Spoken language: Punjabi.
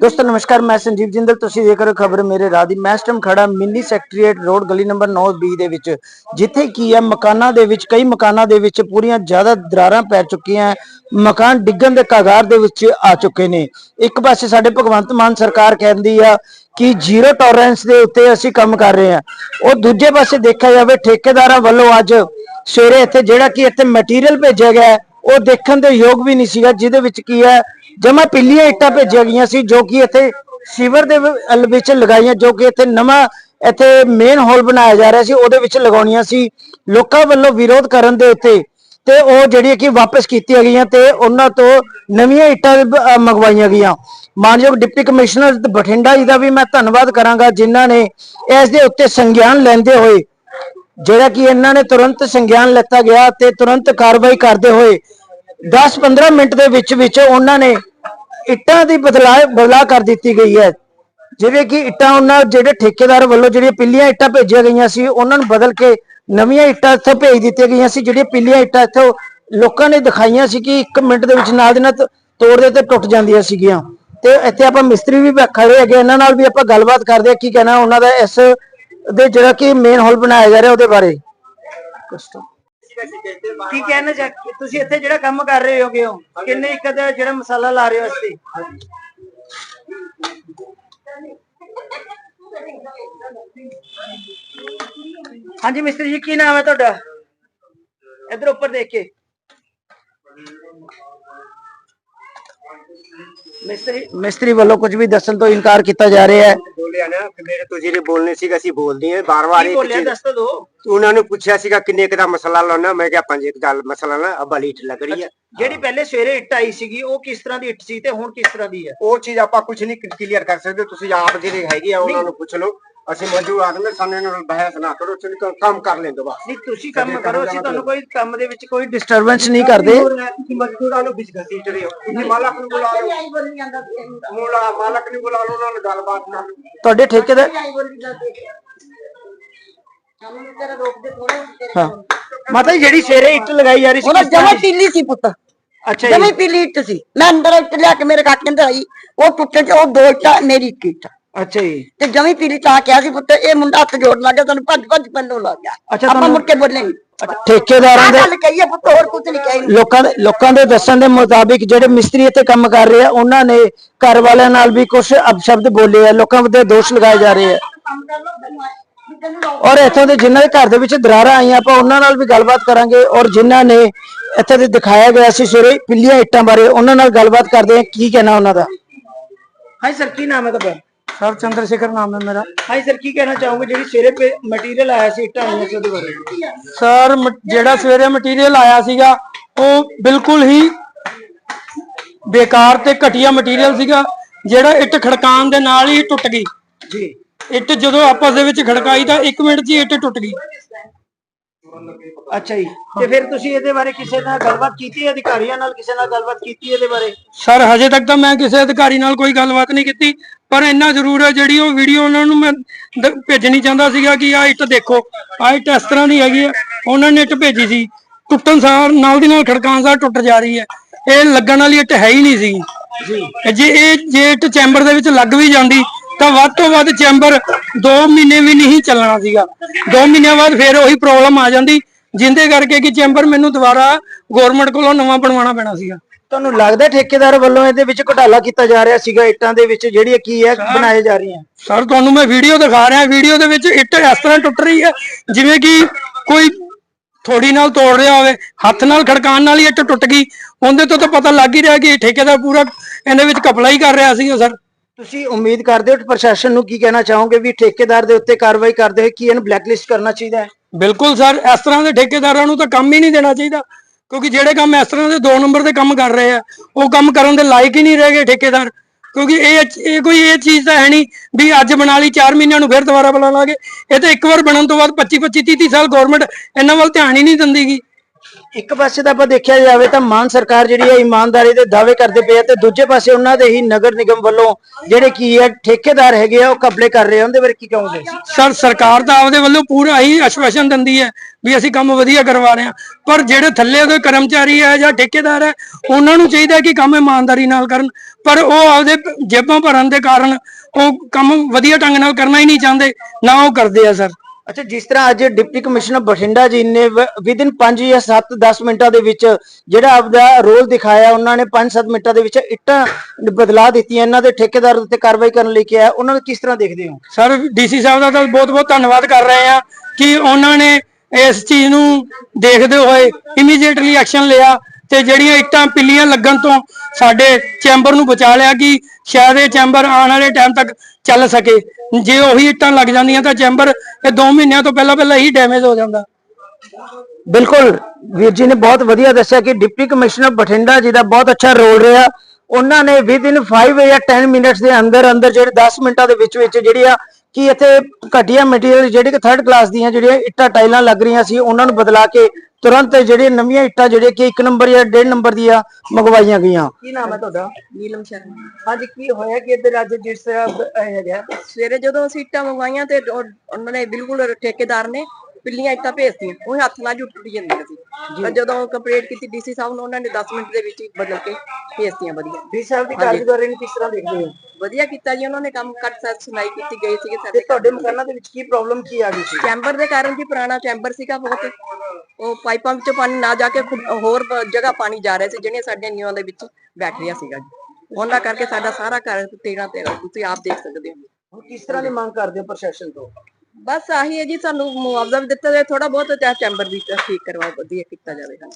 ਦੋਸਤੋ, ਨਮਸਕਾਰ, ਮੈਂ ਸੰਜੀਵ ਜਿੰਦਲ। ਤੁਸੀਂ ਦੇਖ ਰਹੇ ਹੋ ਖਬਰ ਮੇਰੇ ਰਾਹ ਦੀ। ਮੈਂ ਇਸ ਖੜਾ ਮਿੰਨੀ ਸੈਕਟਰੀਏਟ ਰੋਡ ਗਲੀ ਨੰਬਰ 9B ਦੇ ਵਿੱਚ, ਜਿੱਥੇ ਕੀ ਹੈ, ਮਕਾਨਾਂ ਦੇ ਵਿੱਚ, ਕਈ ਮਕਾਨਾਂ ਦੇ ਵਿੱਚ ਪੂਰੀਆਂ ਜ਼ਿਆਦਾ ਦਰਾਰਾਂ ਪੈ ਚੁੱਕੀਆਂ ਮਕਾਨ ਡਿੱਗਣ ਦੇ ਕਗਾਰ ਦੇ ਵਿੱਚ ਆ ਚੁੱਕੇ ਨੇ। ਇੱਕ ਪਾਸੇ ਸਾਡੇ ਭਗਵੰਤ ਮਾਨ ਸਰਕਾਰ ਕਹਿੰਦੀ ਆ ਕਿ ਜ਼ੀਰੋ ਟੋਲਰੈਂਸ ਦੇ ਉੱਤੇ ਅਸੀਂ ਕੰਮ ਕਰ ਰਹੇ ਹਾਂ। ਉਹ ਦੂਜੇ ਪਾਸੇ ਦੇਖਿਆ ਜਾਵੇ, ਠੇਕੇਦਾਰਾਂ ਵੱਲੋਂ ਅੱਜ ਸਵੇਰੇ ਇੱਥੇ ਜਿਹੜਾ ਕਿ ਇੱਥੇ ਮਟੀਰੀਅਲ ਭੇਜਿਆ ਗਿਆ ਉਹ ਦੇਖਣ ਦੇ ਯੋਗ ਵੀ ਨਹੀਂ ਸੀਗਾ, ਜਿਹਦੇ ਵਿੱਚ ਕੀ ਹੈ ਜਮਾ ਪਿੱਲੀਆਂ ਇੱਟਾਂ ਭੇਜੀਆਂ ਗਈਆਂ ਸੀ, ਜੋ ਕਿ ਇੱਥੇ ਸੀਵਰ ਦੇ ਵਿੱਚ ਲਗਾਈਆਂ, ਜੋ ਕਿ ਇੱਥੇ ਨਵਾਂ ਇੱਥੇ ਮੇਨ ਹਾਲ ਬਣਾਇਆ ਜਾ ਰਿਹਾ ਸੀ, ਉਹਦੇ ਵਿੱਚ ਲਗਾਉਣੀਆਂ ਸੀ। ਲੋਕਾਂ ਵੱਲੋਂ ਵਿਰੋਧ ਕਰਨ ਦੇ ਉੱਤੇ ਤੇ ਉਹ ਜਿਹੜੀਆਂ ਕਿ ਵਾਪਸ ਕੀਤੀਆਂ ਗਈਆਂ ਤੇ ਉਹਨਾਂ ਤੋਂ ਨਵੀਆਂ ਇੱਟਾਂ ਮੰਗਵਾਈਆਂ ਗਈਆਂ। ਮਾਨਯੋਗ ਡਿਪਟੀ ਕਮਿਸ਼ਨਰ ਬਠਿੰਡਾ ਜੀ ਦਾ ਵੀ ਮੈਂ ਧੰਨਵਾਦ ਕਰਾਂਗਾ, ਜਿਨ੍ਹਾਂ ਨੇ ਇਸ ਦੇ ਉੱਤੇ ਸੰਗਿਆਨ ਲੈਂਦੇ ਹੋਏ, ਜਿਹੜਾ ਕਿ ਇਹਨਾਂ ਨੇ ਤੁਰੰਤ ਸੰਗਿਆਨ ਲੈਤਾ ਗਿਆ ਤੇ ਤੁਰੰਤ ਕਾਰਵਾਈ ਕਰਦੇ ਹੋਏ 10-15 ਮਿੰਟ ਦੇ ਵਿੱਚ ਵਿੱਚ ਉਹਨਾਂ ਨੇ ਇੱਟਾਂ ਦੀ ਬਦਲਾਅ ਬਦਲਾਅ ਕਰ ਦਿੱਤੀ ਗਈ ਹੈ। ਜਿਵੇਂ ਕਿ ਇੱਟਾਂ ਉਹਨਾਂ ਜਿਹੜੇ ਠੇਕੇਦਾਰ ਵੱਲੋਂ ਜਿਹੜੀਆਂ ਪਿੱਲੀਆਂ ਇੱਟਾਂ ਭੇਜੀਆਂ ਗਈਆਂ ਸੀ, ਉਹਨਾਂ ਨੂੰ ਬਦਲ ਕੇ ਨਵੀਆਂ ਇੱਟਾਂ ਇੱਥੇ ਭੇਜ ਦਿੱਤੀਆਂ ਗਈਆਂ ਸੀ, ਜਿਹੜੀਆਂ ਪਿੱਲੀਆਂ ਇੱਟਾਂ ਇੱਥੋਂ ਲੋਕਾਂ ਨੇ ਦਿਖਾਈਆਂ ਸੀ ਕਿ 1 ਮਿੰਟ ਦੇ ਵਿੱਚ ਨਾਲ ਦੇ ਨਾਲ ਤੋੜਦੇ ਤੇ ਟੁੱਟ ਜਾਂਦੀਆਂ ਸੀਗੀਆਂ। ਤੇ ਇੱਥੇ ਆਪਾਂ ਮਿਸਤਰੀ ਵੀ ਖੜੇ ਹੈਗੇ ਇਹਨਾਂ ਨਾਲ ਵੀ ਆਪਾਂ ਗੱਲਬਾਤ ਕਰਦੇ ਹਾਂ, ਕੀ ਕਹਿਣਾ ਉਹਨਾਂ ਦਾ ਇਸ ਦੇ ਜਿਹੜਾ ਕਿ ਮੇਨ ਹਾਲ ਬਣਾਇਆ ਜਾ ਰਿਹਾ ਉਹਦੇ ਬਾਰੇ। ਕੀ ਕਹਿਣਾ ਚਾਹ ਤੁਸੀਂ ਇੱਥੇ ਜਿਹੜਾ ਕੰਮ ਕਰ ਰਹੇ ਹੋਗੇ ਹੋ, ਕਿੰਨੇ ਇੱਕ ਦਾ ਜਿਹੜਾ ਮਸਾਲਾ ਲਾ ਰਹੇ ਹੋ ਇੱਥੇ? ਹਾਂਜੀ ਮਿਸਤਰੀ ਜੀ, ਕੀ ਨਾਮ ਹੈ ਤੁਹਾਡਾ? ਇਧਰ ਉੱਪਰ ਦੇਖ ਕੇ। ਮਿਸਤਰੀ ਮਿਸਤਰੀ ਵੱਲੋਂ ਕੁਝ ਵੀ ਦੱਸਣ ਤੋਂ ਇਨਕਾਰ ਕੀਤਾ ਜਾ ਰਿਹਾ ਹੈ। ਬੋਲਿਆ ਨਾ ਕਿ ਮੇਰੇ ਤੋਂ ਜਿਹੜੇ ਬੋਲਨੇ ਸੀਗਾ ਅਸੀਂ ਬੋਲਦੀ ਆ ਬਾਰ ਬਾਰ ਕੀ ਇੱਕ ਬੋਲਿਆ? ਦੱਸ ਤਾਂ ਦੋ। ਉਹਨਾਂ ਨੂੰ ਪੁੱਛਿਆ ਸੀਗਾ ਕਿੰਨੇ ਕੁ ਦਾ ਮਸਲਾ ਲਾਉਣਾ? ਮੈਂ ਕਿਹਾ ਪੰਜ ਇੱਕ ਦਾ ਮਸਲਾ ਨਾ ਅੱਬਾ ਲੀਟ ਲੱਗ ਰਹੀ ਹੈ। ਜਿਹੜੀ ਪਹਿਲੇ ਸਵੇਰੇ ਇੱਟ ਆਈ ਸੀਗੀ ਉਹ ਕਿਸ ਤਰ੍ਹਾਂ ਦੀ ਇੱਟ ਸੀ ਤੇ ਹੁਣ ਕਿਸ ਤਰ੍ਹਾਂ ਦੀ ਹੈ? ਉਹ ਚੀਜ਼ ਆਪਾਂ ਕੁਝ ਨਹੀਂ ਕਲੀਅਰ ਕਰ ਸਕਦੇ। ਤੁਸੀਂ ਆਪ ਜਿਹੜੇ ਹੈਗੇ ਆ ਉਹਨਾਂ ਨੂੰ ਪੁੱਛ ਲਓ। ਅਸੀਂ ਮੌਜੂਦ ਆਦਮੀ ਸਾਹਮਣੇ ਨਾਲ ਬਹਿਸ ਨਾ ਕਰੋ ਤੁਸੀਂ ਕੰਮ ਕਰ ਲੈਂਦੇ ਬਸ। ਨਹੀਂ ਤੁਸੀਂ ਕੰਮ ਕਰੋ ਅਸੀਂ ਤੁਹਾਨੂੰ ਕੋਈ ਕੰਮ ਦੇ ਵਿੱਚ ਕੋਈ ਡਿਸਟਰਬੈਂਸ ਨਹੀਂ ਕਰਦੇ। ਤੁਸੀਂ ਮਜ਼ਦੂਰਾਂ ਨੂੰ ਵਿੱਚ ਘਸੀਟ ਰਹੇ ਹੋ। ਤੁਸੀਂ ਮਾਲਕ ਨੂੰ ਬੁਲਾ ਲਓ। ਮੂਲਾ ਮਾਲਕ ਨੂੰ ਬੁਲਾ ਲਓ ਉਹਨਾਂ ਨਾਲ ਗੱਲਬਾਤ ਕਰ ਲਓ। ਤੁਹਾਡੇ ਠੇਕੇਦਾਰ ਹਾਂ। ਮਾਤਾ ਜੀ ਜਿਹੜੀ ਸਵੇਰੇ ਇੱਟ ਲਗਾਈ ਜਾ ਰਹੀ ਸੀ ਉਹਨਾਂ ਕਿਸ ਤਰ੍ਹਾਂ ਜਮਾ ਦੀ? ਪੀਲੀ ਸੀ ਪੁੱਤ। ਅੱਛਾ ਜਮੀ ਜੀ। ਪੀਲੀ ਇੱਟ ਸੀ। ਮੈਂ ਅੰਦਰ ਇੱਟ ਲਿਆ ਕੇ ਮੇਰੇ ਕਾਕੇ ਅੰਦਰ ਆਈ ਉਹ ਟੁੱਟੇ ਚ ਉਹ ਦੋ ਇੱਟਾਂ ਮੇਰੀ ਇੱਕ ਇੱਟ ਅੱਛਾ ਜੀ। ਤੇ ਜਮੀ ਪੀਲੀ ਤਾਂ ਕਿਹਾ ਸੀ ਪੁੱਤ ਇਹ ਮੁੰਡਾ ਹੱਥ ਜੋੜ ਲੱਗ ਗਿਆ ਤੈਨੂੰ ਭੱਜ ਭੱਜ ਪੰਨੋ ਲੱਗ ਗਿਆ। ਅੱਛਾ, ਆਪਾਂ ਤੁਹਾਨੂੰ- ਮੁੜ ਕੇ ਬੋਲੇ ਠੇਕੇਦਾਰਾਂ ਦੇ ਗੱਲ ਕਹੀ ਹੈ ਪੁੱਤ ਹੋਰ ਕੁਝ ਨਹੀਂ ਕਹੀ। ਲੋਕਾਂ ਦੇ ਲੋਕਾਂ ਦੇ ਦੱਸਣ ਦੇ ਮੁਤਾਬਿਕ ਜਿਹੜੇ ਮਿਸਤਰੀ ਇੱਥੇ ਕੰਮ ਕਰ ਰਹੇ ਆ ਉਹਨਾਂ ਨੇ ਘਰ ਵਾਲਿਆਂ ਨਾਲ ਵੀ ਕੁਝ ਅਪਸ਼ਬਦ ਬੋਲੇ ਆ ਲੋਕਾਂ ਦੇ ਦੋਸ਼ ਲਗਾਏ ਜਾ ਰਹੇ ਆ। ਔਰ ਇੱਥੋਂ ਦੇ ਜਿਨ੍ਹਾਂ ਦੇ ਘਰ ਦੇ ਵਿੱਚ ਦਰਾਰਾਂ ਆਈਆਂ ਆਪਾਂ ਉਹਨਾਂ ਨਾਲ ਵੀ ਗੱਲਬਾਤ ਕਰਾਂਗੇ। ਔਰ ਜਿਨ੍ਹਾਂ ਨੇ ਇੱਥੇ ਦੇ ਦਿਖਾਇਆ ਗਿਆ ਸੀ ਸਵੇਰੇ ਪਿੱਲੀਆਂ ਇੱਟਾਂ ਬਾਰੇ ਉਹਨਾਂ ਨਾਲ ਗੱਲਬਾਤ ਕਰਦੇ ਆ। ਕੀ ਕਹਿਣਾ ਉਹਨਾਂ ਦਾ? ਹਾਂਜੀ ਸਰ ਕੀ ਨਾਮ ਹੈ ਤੁਹਾਡਾ? ਸਰ ਚੰਦਰ ਸ਼ੇਖਰ ਨਾਮ ਹੈ ਮੇਰਾ। ਹਾਂਜੀ ਸਰ ਕੀ ਕਹਿਣਾ ਚਾਹੋਗੇ? ਜਿਹੜੀ ਸਵੇਰੇ ਮਟੀਰੀਅਲ ਆਇਆ ਸੀ ਇੱਟਾਂ ਆਈਆਂ ਸੀ ਉਹਦੇ ਬਾਰੇ? ਸਰ ਜਿਹੜਾ ਸਵੇਰੇ ਮਟੀਰੀਅਲ ਆਇਆ ਸੀਗਾ ਉਹ ਬਿਲਕੁਲ ਹੀ ਬੇਕਾਰ ਤੇ ਘਟੀਆ ਮਟੀਰੀਅਲ ਸੀਗਾ ਜਿਹੜਾ ਇੱਟ ਖੜਕਾਉਣ ਦੇ ਨਾਲ ਹੀ ਟੁੱਟ ਗਈ। ਜੀ। ਇੱਟ ਜਦੋਂ ਆਪਸ ਦੇ ਵਿੱਚ ਖੜਕਾਈ ਤਾਂ 1 ਮਿੰਟ 'ਚ ਹੀ ਇੱਟ ਟੁੱਟ ਗਈ। ਅੱਛਾ ਜੀ। ਤੇ ਫਿਰ ਤੁਸੀਂ ਇਹਦੇ ਬਾਰੇ ਕਿਸੇ ਨਾਲ ਗੱਲਬਾਤ ਕੀਤੀ ਹੈ? ਅਧਿਕਾਰੀਆਂ ਨਾਲ ਕਿਸੇ ਨਾਲ ਗੱਲਬਾਤ ਕੀਤੀ ਇਹਦੇ ਬਾਰੇ? ਸਰ ਹਜੇ ਤੱਕ ਤਾਂ ਮੈਂ ਕਿਸੇ ਅਧਿਕਾਰੀ ਨਾਲ ਕੋਈ ਗੱਲਬਾਤ ਨਹੀਂ ਕੀਤੀ। ਪਰ ਇੰਨਾ ਜ਼ਰੂਰ ਹੈ ਜਿਹੜੀ ਉਹ ਵੀਡੀਓ ਉਹਨਾਂ ਨੂੰ ਮੈਂ ਦ- ਭੇਜਣੀ ਚਾਹੁੰਦਾ ਸੀਗਾ ਕਿ ਆਹ ਇੱਟ ਦੇਖੋ ਆਹ ਇੱਟ ਇਸ ਤਰ੍ਹਾਂ ਦੀ ਹੈਗੀ ਹੈ। ਉਹਨਾਂ ਨੇ ਇੱਟ ਭੇਜੀ ਸੀ। ਟੁੱਟਣ ਸਾਰ ਨਾਲ ਦੀ ਨਾਲ ਖੜਕਾਉਣ ਸਾਰ ਟੁੱਟ ਜਾ ਰਹੀ ਹੈ। ਇਹ ਲੱਗਣ ਵਾਲੀ ਇੱਟ ਹੈ ਹੀ ਨਹੀਂ ਸੀ। ਜੀ। ਜੇ ਇਹ ਜੇ ਇੱਟ ਚੈਂਬਰ ਦੇ ਵਿੱਚ ਲੱਗ ਵੀ ਜਾਂਦੀ ਤਾਂ ਵੱਧ ਤੋਂ ਵੱਧ ਚੈਂਬਰ 2 ਮਹੀਨੇ ਵੀ ਨਹੀਂ ਚੱਲਣਾ ਸੀਗਾ। 2 ਮਹੀਨਿਆਂ ਬਾਅਦ ਫਿਰ ਉਹੀ ਪ੍ਰੋਬਲਮ ਆ ਜਾਂਦੀ ਜਿੰਦੇ ਕਰਕੇ ਕਿ ਚੈਂਬਰ ਮੈਨੂੰ ਦੁਬਾਰਾ ਗਵਰਨਮੈਂਟ ਕੋਲੋਂ ਨਵਾਂ ਬਣਵਾਉਣਾ ਪੈਣਾ ਸੀਗਾ। ਤੁਹਾਨੂੰ ਲੱਗਦਾ ਠੇਕੇਦਾਰ ਵੱਲੋਂ ਇਹਦੇ ਵਿੱਚ ਘੁਟਾਲਾ ਕੀਤਾ ਜਾ ਰਿਹਾ ਸੀਗਾ ਇੱਟਾਂ ਦੇ ਵਿੱਚ ਜਿਹੜੀਆਂ ਕੀ ਹੈ ਬਣਾਏ ਜਾ ਰਹੀਆਂ? ਸਰ ਤੁਹਾਨੂੰ ਮੈਂ ਵੀਡੀਓ ਦਿਖਾ ਰਿਹਾ ਵੀਡੀਓ ਦੇ ਵਿੱਚ ਇੱਟ ਇਸ ਤਰ੍ਹਾਂ ਟੁੱਟ ਰਹੀ ਹੈ ਜਿਵੇਂ ਕਿ ਕੋਈ ਥੋੜੀ ਨਾਲ ਤੋੜ ਰਿਹਾ ਹੋਵੇ ਹੱਥ ਨਾਲ ਖੜਕਾਉਣ ਨਾਲ ਹੀ ਇੱਟ ਟੁੱਟ ਗਈ। ਉਹਦੇ ਤੋਂ ਤਾਂ ਪਤਾ ਲੱਗ ਹੀ ਰਿਹਾ ਕਿ ਇਹ ਠੇਕੇਦਾਰ ਪੂਰਾ ਇਹਦੇ ਵਿੱਚ ਕਪਲਾ ਹੀ ਕਰ ਰਿਹਾ ਸੀਗਾ ਸਰ। ਤੁਸੀਂ ਉਮੀਦ ਕਰਦੇ ਹੋ ਪ੍ਰਸ਼ਾਸਨ ਨੂੰ ਕੀ ਕਹਿਣਾ ਚਾਹੋਗੇ ਵੀ ਠੇਕੇਦਾਰ ਦੇ ਉੱਤੇ ਕਾਰਵਾਈ ਕਰਦੇ ਹੋਏ ਕੀ ਇਹਨੂੰ ਬਲੈਕਲਿਸਟ ਕਰਨਾ ਚਾਹੀਦਾ ਹੈ? ਬਿਲਕੁਲ ਸਰ ਇਸ ਤਰ੍ਹਾਂ ਦੇ ਠੇਕੇਦਾਰਾਂ ਨੂੰ ਤਾਂ ਕੰਮ ਹੀ ਨਹੀਂ ਦੇਣਾ ਚਾਹੀਦਾ। ਕਿਉਂਕਿ ਜਿਹੜੇ ਕੰਮ ਇਸ ਤਰ੍ਹਾਂ ਦੇ 2 ਨੰਬਰ ਦੇ ਕੰਮ ਕਰ ਰਹੇ ਆ, ਉਹ ਕੰਮ ਕਰਨ ਦੇ ਲਾਇਕ ਹੀ ਨਹੀਂ ਰਹਿ ਗਏ ਠੇਕੇਦਾਰ। ਕਿਉਂਕਿ ਇਹ ਇਹ ਕੋਈ ਇਹ ਚੀਜ਼ ਤਾਂ ਹੈ ਨਹੀਂ ਵੀ ਅੱਜ ਬਣਾ ਲਈ 4 ਮਹੀਨਿਆਂ ਨੂੰ ਫਿਰ ਦੁਬਾਰਾ ਬਣਾ ਲਾਂਗੇ। ਇਹ ਤਾਂ ਇੱਕ ਵਾਰ ਬਣਨ ਤੋਂ ਬਾਅਦ 25 25 30 30 ਸਾਲ ਗਵਰਨਮੈਂਟ ਇਹਨਾਂ ਵੱਲ ਧਿਆਨ ਹੀ ਨਹੀਂ ਦਿੰਦੀਗੀ ਇੱਕ ਪਾਸੇ ਤਾਂ ਆਪਾਂ ਦੇਖਿਆ ਜਾਵੇ ਤਾਂ ਮਾਨ ਸਰਕਾਰ ਜਿਹੜੀ ਹੈ ਇਮਾਨਦਾਰੀ ਦੇ ਦਾਅਵੇ ਕਰਦੇ ਪਏ ਆ ਤੇ ਦੂਜੇ ਪਾਸੇ ਉਹਨਾਂ ਦੇ ਹੀ ਨਗਰ ਨਿਗਮ ਵੱਲੋਂ ਜਿਹੜੇ ਕੀ ਹੈ ਠੇਕੇਦਾਰ ਹੈਗੇ ਆ, ਉਹ ਕਬਲੇ ਕਰ ਰਹੇ ਆ। ਉਹਦੇ ਬਾਰੇ ਕੀ ਕਹੋਗੇ? ਸਰ, ਸਰਕਾਰ ਤਾਂ ਆਪਦੇ ਵੱਲੋਂ ਪੂਰਾ ਹੀ ਆਸ਼ਵਾਸਨ ਦਿੰਦੀ ਹੈ ਵੀ ਅਸੀਂ ਕੰਮ ਵਧੀਆ ਕਰਵਾ ਰਹੇ ਹਾਂ। ਪਰ ਜਿਹੜੇ ਥੱਲੇ ਉਹਦੇ ਕਰਮਚਾਰੀ ਹੈ ਜਾਂ ਠੇਕੇਦਾਰ ਹੈ, ਉਹਨਾਂ ਨੂੰ ਚਾਹੀਦਾ ਕਿ ਕੰਮ ਇਮਾਨਦਾਰੀ ਨਾਲ ਕਰਨ। ਪਰ ਉਹ ਆਪਦੇ ਜੇਬਾਂ ਭਰਨ ਦੇ ਕਾਰਨ ਉਹ ਕੰਮ ਵਧੀਆ ਢੰਗ ਨਾਲ ਕਰਨਾ ਹੀ ਨਹੀਂ ਚਾਹੁੰਦੇ। ਨਾ ਉਹ ਕਰਦੇ ਆ, ਸਰ। ਅੱਛਾ, ਜਿਸ ਤਰ੍ਹਾਂ ਅੱਜ ਡਿਪਟੀ ਕਮਿਸ਼ਨਰ ਬਠਿੰਡਾ ਜੀ ਨੇ ਵਿਦਿਨ 5 ਜਾਂ 7 10 ਮਿੰਟਾਂ ਦੇ ਵਿੱਚ ਜਿਹੜਾ ਆਪਦਾ ਰੋਲ ਦਿਖਾਇਆ, ਉਹਨਾਂ ਨੇ 5-7 ਮਿੰਟਾਂ ਦੇ ਵਿੱਚ ਇੱਟਾਂ ਬਦਲਾ ਦਿੱਤੀਆਂ, ਇਹਨਾਂ ਦੇ ਠੇਕੇਦਾਰ ਉੱਤੇ ਕਾਰਵਾਈ ਕਰਨ ਲਈ ਕਿਹਾ। ਉਹਨਾਂ ਨੂੰ ਕਿਸ ਤਰ੍ਹਾਂ ਦੇਖਦੇ ਹੋ? ਸਰ ਡੀਸੀ ਸਾਹਿਬ ਦਾ ਤਾਂ ਬਹੁਤ ਬਹੁਤ ਧੰਨਵਾਦ ਕਰ ਰਹੇ ਆ ਕਿ ਉਹਨਾਂ ਨੇ ਇਸ ਚੀਜ਼ ਨੂੰ ਦੇਖਦੇ ਹੋਏ ਇਮੀਡੀਏਟਲੀ ਐਕਸ਼ਨ ਲਿਆ। ਤੇ ਜਿਹੜੀਆਂ ਇੱਟਾਂ ਪਿੱਲੀਆਂ ਲੱਗਣ ਤੋਂ ਸਾਡੇ ਚੈਂਬਰ ਨੂੰ ਬਚਾ ਲਿਆ ਕਿ ਸ਼ਾਇਦ ਇਹ ਚੈਂਬਰ ਆਉਣ ਵਾਲੇ ਟਾਈਮ ਤੱਕ ਚੱਲ ਸਕੇ। ਜੇ ਉਹੀ ਇੱਟਾਂ ਲੱਗ ਜਾਂਦੀਆਂ ਤਾਂ ਚੈਂਬਰ ਇਹ 2 ਮਹੀਨਿਆਂ ਤੋਂ ਪਹਿਲਾਂ ਪਹਿਲਾਂ ਹੀ ਡੈਮੇਜ ਹੋ ਜਾਂਦਾ। ਬਿਲਕੁਲ, ਵੀਰ ਜੀ ਨੇ ਬਹੁਤ ਵਧੀਆ ਦੱਸਿਆ ਕਿ ਡਿਪਟੀ ਕਮਿਸ਼ਨਰ ਬਠਿੰਡਾ ਜੀ ਦਾ ਬਹੁਤ ਅੱਛਾ ਰੋਲ ਰਿਹਾ। ਉਹਨਾਂ ਨੇ ਵਿਦਿਨ 5 ਜਾਂ 10 ਮਿੰਟਸ ਦੇ ਅੰਦਰ ਅੰਦਰ ਜਿਹੜੇ 10 ਮਿੰਟਾਂ ਦੇ ਵਿੱਚ ਵਿੱਚ ਜਿਹੜੀ ਆ ਕਿ ਇੱਥੇ ਘਟੀਆ ਮਟੀਰੀਅਲ ਜਿਹੜੇ ਕਿ ਥਰਡ ਕਲਾਸ ਦੀਆਂ ਜਿਹੜੀਆਂ ਇੱਟਾਂ ਟਾਈਲਾਂ ਲੱਗ ਰਹੀਆਂ ਸੀ ਉਹਨਾਂ ਨੂੰ ਬਦਲਾ ਕੇ ਤੁਰੰਤ ਜਿਹੜੀਆਂ ਨਵੀਆਂ ਇੱਟਾਂ ਜਿਹੜੇ ਕਿ 1 ਨੰਬਰ ਜਾਂ 1.5 ਨੰਬਰ ਦੀਆਂ ਮੰਗਵਾਈਆਂ ਗਈਆਂ। ਕੀ ਨਾਮ ਹੈ ਤੁਹਾਡਾ? ਨੀਲਮ ਸ਼ਰਮਾ। ਹਾਂਜੀ ਕੀ ਹੋਇਆ ਕਿ ਇੱਧਰ ਅੱਜ ਜਿਸ ਤਰ੍ਹਾਂ ਹੈਗਾ ਸਵੇਰੇ ਜਦੋਂ ਅਸੀਂ ਇੱਟਾਂ ਮੰਗਵਾਈਆਂ ਤੇ ਉਹ- ਉਹਨਾਂ ਨੇ ਬਿਲਕੁਲ ਠੇਕੇਦਾਰ ਨੇ ਪਿੱਲੀਆਂ ਇੱਟਾਂ ਭੇਜਤੀਆਂ ਉਹ ਹੱਥ ਨਾਲ ਜੁੱਟ ਜਾਂਦੀਆਂ ਸੀ। ਪਰ ਜਦੋਂ ਕੰਪਲੀਟ ਕੀਤੀ ਡੀਸੀ ਸਾਹਿਬ ਨੂੰ ਉਹਨਾਂ ਨੇ 10 ਮਿੰਟ ਦੇ ਵਿੱਚ ਹੀ ਬਦਲ ਕੇ ਭੇਜਤੀਆਂ ਵਧੀਆ। ਡੀ ਸਾਹਿਬ ਦੀ ਕਾਰਜਕਾਰੀ ਨੂੰ ਕਿਸ ਤਰ੍ਹਾਂ ਦੇਖਦੇ ਹੋ? ਵਧੀਆ ਕੀਤਾ ਜੀ ਉਹਨਾਂ ਨੇ ਕੰਮ ਕੱਟ ਸੱਚ ਸੁਣਾਈ ਕੀਤੀ ਗਈ ਸੀਗੇ ਤੇ ਸਾਡੇ ਤੁਹਾਡੇ ਮਕਾਨਾਂ ਦੇ ਵਿੱਚ ਕੀ ਪ੍ਰੋਬਲਮ ਕੀ ਆ ਗਈ ਸੀ? ਚੈਂਬਰ ਦੇ ਕਾਰਨ ਜੀ ਪੁਰਾਣਾ ਚੈਂਬਰ ਸੀਗਾ ਬਹੁਤ। ਉਹ ਪਾਈਪਾਂ ਵਿੱਚੋਂ ਪਾਣੀ ਨਾ ਜਾ ਕੇ ਹੋਰ ਬ- ਜਗ੍ਹਾ ਪਾਣੀ ਜਾ ਰਿਹਾ ਸੀ ਜਿਹੜੀਆਂ ਸਾਡੀਆਂ ਨੀਵਾਂ ਦੇ ਵਿੱਚ ਬੈਠ ਰਿਹਾ ਸੀਗਾ ਜੀ। ਉਹਨਾਂ ਕਰਕੇ ਸਾਡਾ ਸਾਰਾ ਘਰ ਤੇੜਾ ਤੇੜਾ ਤੁਸੀਂ ਆਪ ਦੇਖ ਸਕਦੇ ਹੋ। ਹੁਣ ਕਿਸ ਤਰ੍ਹਾਂ ਦੀ ਮੰਗ ਕਰਦੇ ਹੋ ਪ੍ਰਸ਼ਾਸਨ ਤੋਂ? ਬਸ ਆਹੀ ਹੈ ਜੀ, ਸਾਨੂੰ ਮੁਆਵਜ਼ਾ ਵੀ ਦਿੱਤਾ ਜਾਵੇ ਥੋੜਾ ਬਹੁਤ ਚਾਹੇ ਚੈਂਬਰ ਵੀ ਠੀਕ ਕਰਵਾ, ਵਧੀਆ ਕੀਤਾ ਜਾਵੇ, ਹਾਂ।